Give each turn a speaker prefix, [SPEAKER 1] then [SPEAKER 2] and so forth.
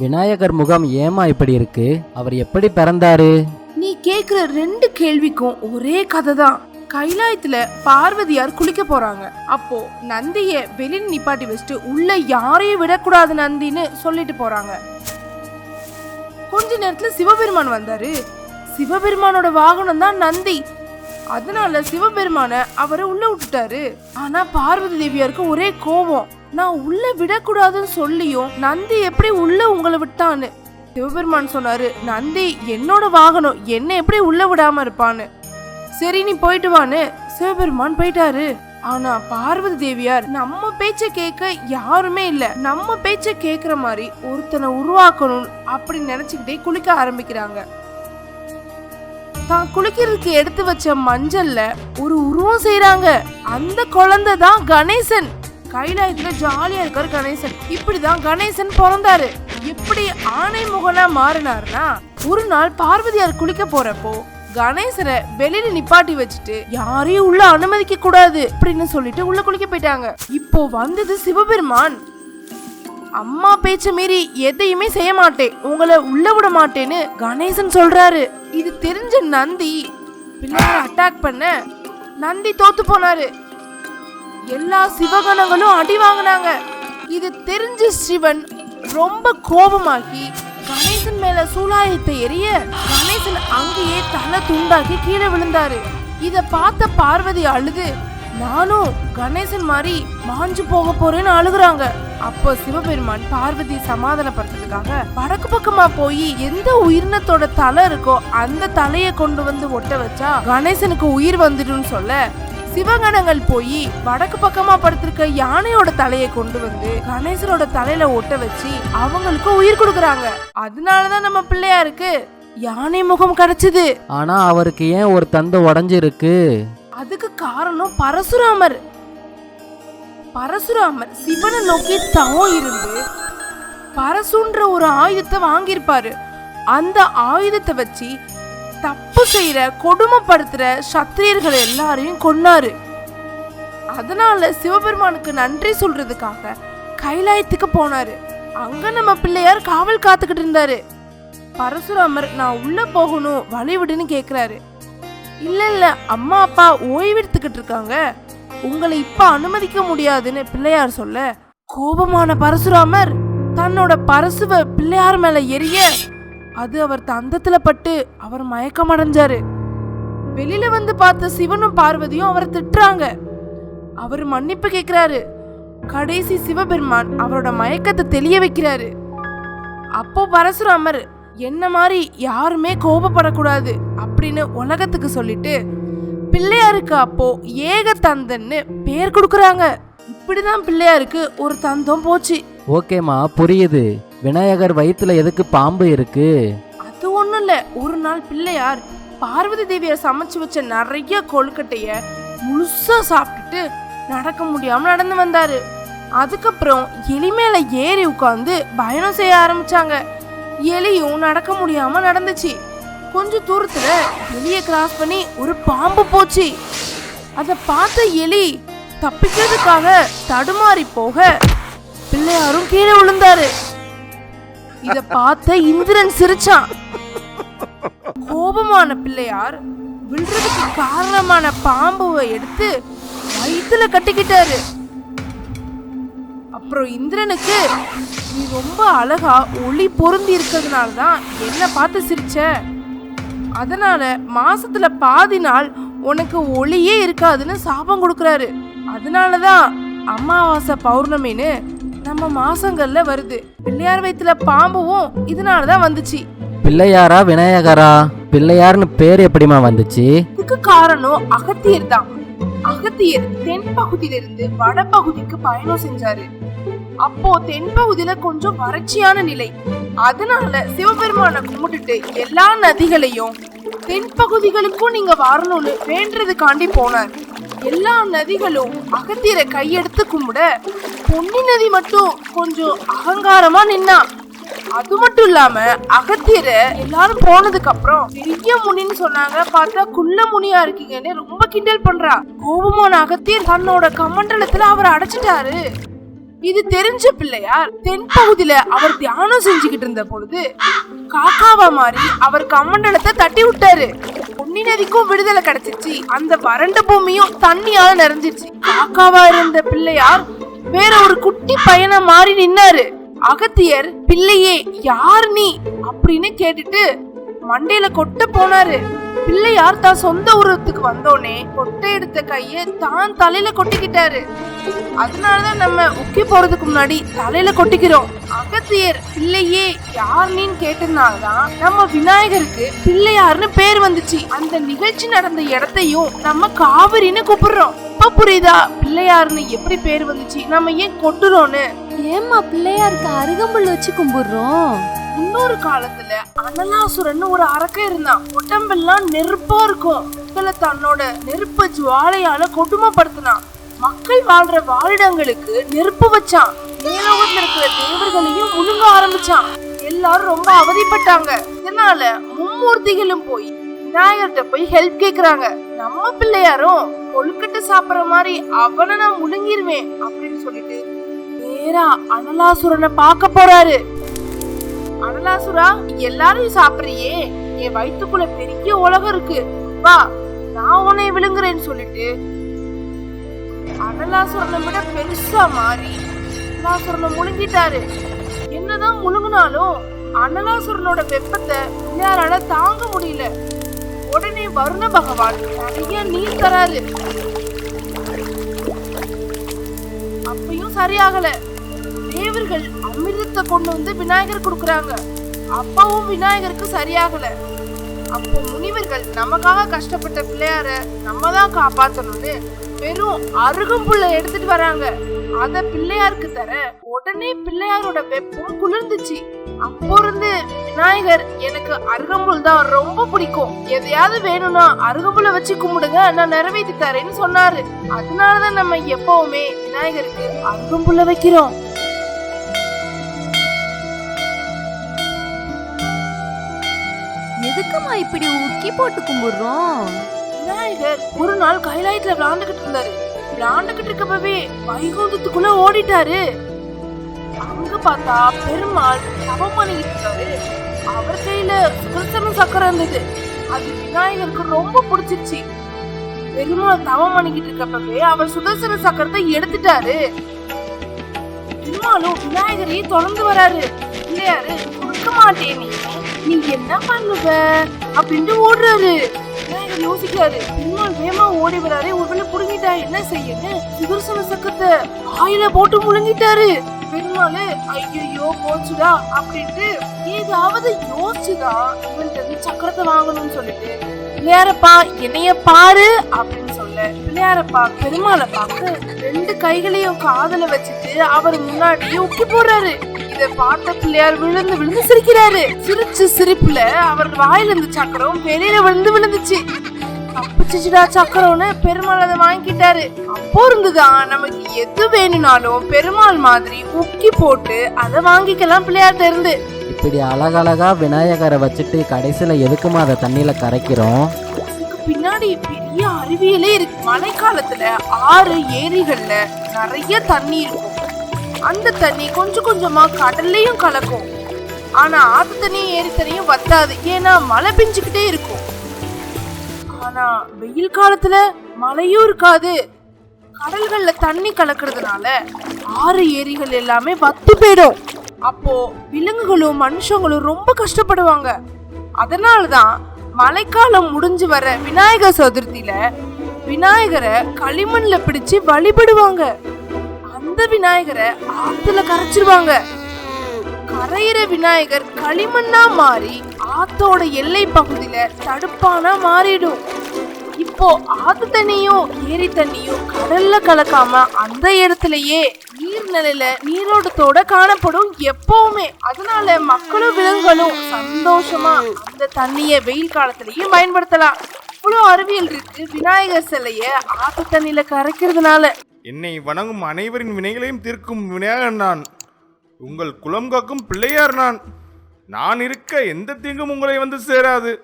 [SPEAKER 1] விநாயகர் முகம் ஏமா இப்படி இருக்கு? அவர் எப்படி பிறந்தாரு?
[SPEAKER 2] நீ கேக்குற ரெண்டு கேள்விக்கும் ஒரே கதை தான் கைலாயத்துல பார்வதியார் குளிக்க போறாங்க. அப்போ நந்திய வெளியில் நிப்பாட்டி வச்சுட்டு உள்ள யாரையும் விடக்கூடாது நந்தின்னு சொல்லிட்டு போறாங்க. கொஞ்ச நேரத்துல சிவபெருமான் வந்தாரு. சிவபெருமானோட வாகனம் தான் நந்தி. அதனால சிவபெருமான அவரை உள்ள விட்டுட்டாரு. ஆனா பார்வதி தேவியாருக்கு ஒரே கோபம். நான் உள்ள விடக்கூடாதுன்னு சொல்லியும் நந்தி எப்படி உள்ள உங்களை விட்டான்னு. சிவபெருமான் சொன்னாரு நந்தி என்னோட வாகனம் என்ன எப்படி உள்ள விடாம இருப்பான்னு. சரி நீ போயிட்டு வான்னு. சிவபெருமான் போயிட்டாரு. ஆனா பார்வதி தேவியார் நம்ம பேச்ச கேட்க யாருமே இல்ல. நம்ம பேச்ச கேக்குற மாதிரி ஒருத்தனை உருவாக்கணும் அப்படின்னு நினைச்சுக்கிட்டே குளிக்க ஆரம்பிக்கிறாங்க. தான் குளிக்கிறதுக்கு எடுத்து வச்ச மஞ்சள்ல ஒரு உருவம் செய்யறாங்க அந்த குழந்தை தான் கணேசன். கைலாயத்துல ஜாலியா இருக்காரு கணேசன். இப்படிதான் கணேசன் பிறந்தாரு. எப்படி ஆணை முகனா மாறினாருன்னா ஒரு நாள் பார்வதியார் குளிக்க போறப்போ கணேசரை வெளியில நிப்பாட்டி வச்சுட்டு யாரையும் உள்ள அனுமதிக்க கூடாது அப்படின்னு சொல்லிட்டு உள்ள குளிக்க போயிட்டாங்க. இப்போ வந்தது சிவபெருமான். அம்மா பேச்ச மீறி எதையுமே செய்ய மாட்டேன். உங்களை உள்ள விட மாட்டேன்னு கணேசன் சொல்றாரு. இது தெரிஞ்ச நந்தி பிள்ளையார அட்டாக் பண்ண நந்தி தோத்து போனாரு. எல்லா சிவகணங்களும் அடி வாங்கினாங்க. இது தெரிஞ்ச சிவன் ரொம்ப கோபமாகி கணேசன் மேல சூலாயத்தை எரிய கணேசன் அங்கேயே தலை துண்டாக்கி கீழே விழுந்தாரு. இத பார்த்த பார்வதி அழுது நானும் கணேசன் மாதிரி மாஞ்சு போக போறேன்னு அழுகுறாங்க. அப்போ சிவபெருமான் பார்வதி சமாதானப்படுத்துறதுக்காக வடக்கு பக்கமா போய் எந்த உயிரினத்தோட தலை இருக்கோ அந்த தலையை கொண்டு வந்து ஒட்ட வச்சா கணேசனுக்கு உயிர் வந்துடும் சொல்ல சிவகணங்கள் போய் வடக்கு பக்கமா படுத்திருக்க யானையோட தலையை கொண்டு வந்து கணேசனோட தலையில ஒட்ட வச்சு அவங்களுக்கு உயிர் கொடுக்கறாங்க. அதனாலதான் நம்ம பிள்ளையாருக்கு யானை முகம் கிடைச்சது
[SPEAKER 1] ஆனா அவருக்கு ஏன் ஒரு தந்து உடஞ்சிருக்கு?
[SPEAKER 2] அதுக்கு காரணம் பரசுராமர். பரசுராமர் சிவனை நோக்கி தவம் இருந்து பரசுன்ற ஒரு ஆயுதத்தை வாங்கியிருப்பாரு. அந்த ஆயுதத்தை வச்சு தப்பு செய்யற கொடுமைப்படுத்துற சத்திரியர்கள் எல்லாரையும் கொன்னாரு. அதனால சிவபெருமானுக்கு நன்றி சொல்றதுக்காக கைலாயத்துக்கு போனாரு. அங்க நம்ம பிள்ளையார் காவல் காத்துக்கிட்டு இருந்தாரு. பரசுராமர் நான் உள்ள போகணும் வழி விடுன்னு கேக்குறாரு. இல்ல இல்ல அம்மா அப்பா ஓய்வெடுத்துக்கிட்டு இருக்காங்க. உங்களை இப்ப அனுமதிக்க முடியாதுன்னு பிள்ளையார் சொல்ல கோபமான பரசுராமர் தன்னோட பரசுவ பிள்ளையார் மேல எரிய அது அவர் தந்தத்துல பட்டு அவர் மயக்கம் அடைஞ்சாரு வெளியில வந்து பார்த்த சிவனும் பார்வதியும் அவரை திட்டுறாங்க. அவர் மன்னிப்பு கேட்கிறாரு கடைசி சிவபெருமான் அவரோட மயக்கத்தை தெளிய வைக்கிறாரு. அப்போ பரசுராமர் என்ன மாதிரி யாருமே கோபப்படக்கூடாது அப்படின்னு உலகத்துக்கு சொல்லிட்டு பிள்ளையாருக்கு அப்போ ஏக தந்தன்னு பேர் கொடுக்குறாங்க. இப்படிதான் பிள்ளையாருக்கு ஒரு தந்தம் போச்சு.
[SPEAKER 1] ஓகேம்மா புரியுது. விநாயகர் வயிற்றுல எதுக்கு பாம்பு இருக்கு?
[SPEAKER 2] அது ஒன்றும் இல்லை. ஒரு நாள் பிள்ளையார் பார்வதி தேவியார் சமைச்சு வச்ச நிறைய கொழுக்கட்டைய முழுசா சாப்பிட்டுட்டு நடக்க முடியாம நடந்து வந்தாரு. அதுக்கப்புறம் எலி மேல ஏறி உட்காந்து பயணம் செய்ய ஆரம்பிச்சாங்க. எலியும் நடக்க முடியாம நடந்துச்சு. கொஞ்ச தூரத்துல எலிய கிராஸ் பண்ணி ஒரு பாம்பு போச்சு. அதை பார்த்த எலி தப்பிக்கிறதுக்காக தடுமாறி போக பிள்ளையாரும் கீழே விழுந்தாரு. இத பார்த்த இந்திரன் சிரிச்சான். கோபமான பிள்ளையார் விழுறதுக்கு காரணமான பாம்புவை எடுத்து வயிற்றுல கட்டிக்கிட்டாரு. அப்புறம் இந்திரனுக்கு நீ ரொம்ப அழகா ஒளி பொருந்தி இருக்கிறதுனால தான் என்ன பார்த்து சிரிச்ச. அதனால மாசத்துல பாதி நாள் உனக்கு ஒளியே இருக்காதுன்னு சாபம் கொடுக்கறாரு. அதனாலதான் அமாவாசை பௌர்ணமின்னு நம்ம மாசங்கள்ல வருது. பிள்ளையார் வயித்துல பாம்புவும் இதனாலதான் வந்துச்சு.
[SPEAKER 1] பிள்ளையாரா விநாயகரா? பிள்ளையார்னு பேர் எப்படிம்மா வந்துச்சு?
[SPEAKER 2] இதுக்கு காரணம் அகத்தியர் தான். அகத்தியர் தென்பகுதியிலிருந்து வடபகுதிக்கு பயணம் செஞ்சாரு. அப்போ தென்பகுதியில கொஞ்சம் வறட்சியான நிலை. அதனால சிவபெருமானை கும்பிட்டுட்டு எல்லா நதிகளையும் தென்பகுதிகளுக்கும் நீங்க வரணும்னு வேண்டதுக்காண்டி போனார். எல்லா நதிகளும் அகத்தியரை கையெடுத்து கும்பிட பொன்னி நதி மட்டும் கொஞ்சம் அகங்காரமா நின்னா. அது மட்டும் இல்லாம அகத்தியரை எல்லாரும் போனதுக்கு அப்புறம் பெரிய முனின்னு சொன்னாங்க. பார்த்தா குள்ள முனியா இருக்கீங்கன்னு ரொம்ப கிண்டல் பண்றா. கோபமான அகத்தியர் தன்னோட கமண்டலத்துல அவரை அடைச்சிட்டாரு. இது தெரிஞ்ச பிள்ளையார் தென்பகுதியில அவர் தியானம் செஞ்சுக்கிட்டு இருந்த பொழுது காக்காவா மாறி அவர் கமண்டலத்தை தட்டி விட்டாரு. பொன்னி நதிக்கும் விடுதலை கிடைச்சிச்சு. அந்த வறண்ட பூமியும் தண்ணியால நிறைஞ்சிச்சு. காக்காவா இருந்த பிள்ளையார் வேற ஒரு குட்டி பையனை மாறி நின்னாரு. அகத்தியர் பிள்ளையே யார் நீ? அப்படின்னு கேட்டுட்டு மண்டையில கொட்ட போனாரு. பிள்ளையார் தான் சொந்த உருவத்துக்கு வந்தோடனே கொட்டை எடுத்த கைய தான் தலையில கொட்டிக்கிட்டாரு. அதனாலதான் நம்ம உக்கி போறதுக்கு முன்னாடி தலையில கொட்டிக்கிறோம். அகத்தியர் பிள்ளையே யார் நீன்னு கேட்டதுனாலதான் நம்ம விநாயகருக்கு பிள்ளையார்னு பேர் வந்துச்சு. அந்த நிகழ்ச்சி நடந்த இடத்தையும் நம்ம காவிரின்னு கூப்பிடுறோம். இப்ப புரியுதா? பிள்ளையார்னு எப்படி பேர் வந்துச்சு? நம்ம ஏன் கொட்டுறோம்னு?
[SPEAKER 3] ஏம்மா பிள்ளையாருக்கு அருகம்புல் வச்சு கும்பிடுறோம்?
[SPEAKER 2] இன்னொரு காலத்துல அனலாசுரன் ஒரு அரக்கன் இருந்தான். உடம்பெல்லாம் நெருப்பா இருக்கும். இதுல தன்னோட நெருப்ப ஜுவாலையால கொடுமைப்படுத்தினான். மக்கள் வாழ்ற வாழிடங்களுக்கு நெருப்பு வச்சான். மேலோகத்துல இருக்கிற தேவர்களையும் முழுங்க ஆரம்பிச்சான். எல்லாரும் ரொம்ப அவதிப்பட்டாங்க. இதனால மும்மூர்த்திகளும் போய் விநாயகர்கிட்ட போய் ஹெல்ப் கேக்குறாங்க. நம்ம பிள்ளையாரும் கொழுக்கட்டை சாப்பிடுற மாதிரி அவனை நான் முழுங்கிருவேன் அப்படின்னு சொல்லிட்டு நேரா அனலாசுரனை பார்க்க போறாரு. அனலாசுரா நீ எல்லாரையும் சாப்பிடுறியே. என் வயிற்றுக்குள்ள பெரிய உலகம் இருக்கு. வா நான் உன்னை விழுங்குறேன்னு சொல்லிட்டு அனலாசுரனை விட பெருசா மாறி அனலாசுரனை முழுங்கிட்டாரு. என்னதான் முழுங்கினாலும் அனலாசுரனோட வெப்பத்தை பிள்ளையாரால தாங்க முடியல. உடனே வருண பகவான் நிறைய நீர் தராரு. அப்பயும் சரியாகல. தேவர்கள் அமிர்தத்தை கொண்டு வந்து விநாயகர் கொடுக்குறாங்க. அப்பவும் விநாயகருக்கு சரியாகல. அப்போ முனிவர்கள் நமக்காக கஷ்டப்பட்ட பிள்ளையார நம்ம தான் காப்பாத்தணும்னு வெறும் அருகம்புல்ல எடுத்துட்டு வராங்க. அத பிள்ளையாருக்கு தர உடனே பிள்ளையாரோட வெப்பம் குளிர்ந்துச்சு. அப்போ இருந்து விநாயகர் எனக்கு அருகம்புல் தான் ரொம்ப பிடிக்கும். எதையாவது வேணும்னா அருகம்புல்ல வச்சு கும்பிடுங்க நான் நிறைவேற்றி தரேன்னு சொன்னாரு. அதனாலதான் நம்ம எப்பவுமே விநாயகருக்கு அருகம்புல்ல வைக்கிறோம்.
[SPEAKER 3] இப்படி உக்கி போட்டு கும்பிடுறோம்.
[SPEAKER 2] விநாயகர் ஒரு நாள் கைலாயத்துல விளாண்டுகிட்டு இருந்தாரு. விளாண்டுகிட்டு இருக்கப்பவே வைகுந்தத்துக்குள்ள ஓடிட்டாரு. அங்க பார்த்தா பெருமாள் தவம் பண்ணிக்கிட்டு இருக்காரு. அவர் கையில சுதர்சன சக்கரம் இருந்தது. அது விநாயகருக்கு ரொம்ப பிடிச்சிருச்சு. பெருமாள் தவம் பண்ணிக்கிட்டு இருக்கப்பவே அவர் சுதர்சன சக்கரத்தை எடுத்துட்டாரு. பெருமாளும் விநாயகரையும் தொடர்ந்து வராரு. இல்லையாரு கொடுக்க மாட்டேன். நீ என்ன பண்ணுவ? அப்படின்ட்டு ஓடுறாரு. விநாயகர் யோசிக்கிறாரு. பெருமாள் வேகமா ஓடி வராரு. ஒருவேளை புடுங்கிட்டா என்ன செய்யன்னு? சுதர்சன சக்கரத்தை ஆயில போட்டு முழுங்கிட்டாரு. பெருமாளு ஐயோ போச்சுடா அப்படின்ட்டு ஏதாவது யோசிச்சுதா இவன்கிட்ட இருந்து சக்கரத்தை வாங்கணும்னு சொல்லிட்டு. பிள்ளையாரப்பா என்னைய பாரு அப்படின்னு சொல்ல. பிள்ளையாரப்பா பெருமாளை பார்க்க ரெண்டு கைகளையும் காதல வச்சுட்டு அவர் முன்னாடியே உக்கி போடுறாரு. இத பார்த்த பிள்ளையார் விழுந்து விழுந்து சிரிக்கிறாரு. சிரிச்சு சிரிப்புல அவர் வாயில இருந்து சக்கரம் வெளியில விழுந்து விழுந்துச்சு. தப்பிச்சுடா சக்கரம்னு பெருமாள் அதை வாங்கிட்டாரு அப்போ இருந்துதான் நமக்கு எது வேணும்னாலும் பெருமாள் மாதிரி உக்கி போட்டு அதை வாங்கிக்கலாம் பிள்ளையார்ட்ட இருந்து.
[SPEAKER 1] இப்படி அழகழகா விநாயகரை வச்சுட்டு கடைசியில எதுக்குமா அதை தண்ணியில கரைக்கிறோம்?
[SPEAKER 2] பின்னாடி பெரிய அறிவியலே இருக்கு. மழைக்காலத்துல ஆறு ஏரிகள்ல நிறைய தண்ணி இருக்கும். அந்த தண்ணி கொஞ்சம் கொஞ்சமா கடல்லையும் கலக்கும். ஆனா ஆத்து தண்ணியும் ஏரி தண்ணியும் வத்தாது. ஏன்னா மழை பெஞ்சுக்கிட்டே இருக்கும். ஆனா வெயில் காலத்துல மழையும் இருக்காது. கடல்கள்ல தண்ணி கலக்கிறதுனால ஆறு ஏரிகள் எல்லாமே வத்தி போயிடும். அப்போ விலங்குகளும் மனுஷங்களும் ரொம்ப கஷ்டப்படுவாங்க. அதனாலதான் மழைக்காலம் முடிஞ்சு வர விநாயகர் சதுர்த்தியில விநாயகரை களிமண்ல பிடிச்சு வழிபடுவாங்க. அந்த விநாயகரை ஆத்துல கரைச்சிருவாங்க. கரையிற விநாயகர் களிமண்ணா மாறி ஆத்தோட எல்லை பகுதியில தடுப்பானா மாறிடும். இப்போ ஆத்து தண்ணியும் ஏரி தண்ணியும் கடல்ல கலக்காம அந்த இடத்துலயே நீர்நிலையில நீரோட்டத்தோட காணப்படும் எப்பவுமே. அதனால மக்களும் விலங்குகளும் சந்தோஷமா அந்த தண்ணிய வெயில் காலத்திலயும் பயன்படுத்தலாம். இவ்வளவு அறிவியல் இருக்கு. விநாயகர் சிலைய ஆத்து தண்ணியில கரைக்கிறதுனால.
[SPEAKER 4] என்னை வணங்கும் அனைவரின் வினைகளையும் தீர்க்கும் வினையாக நான் உங்கள் குலம் காக்கும் பிள்ளையார் நான். நான் இருக்க எந்த தீங்கும் உங்களை வந்து சேராது.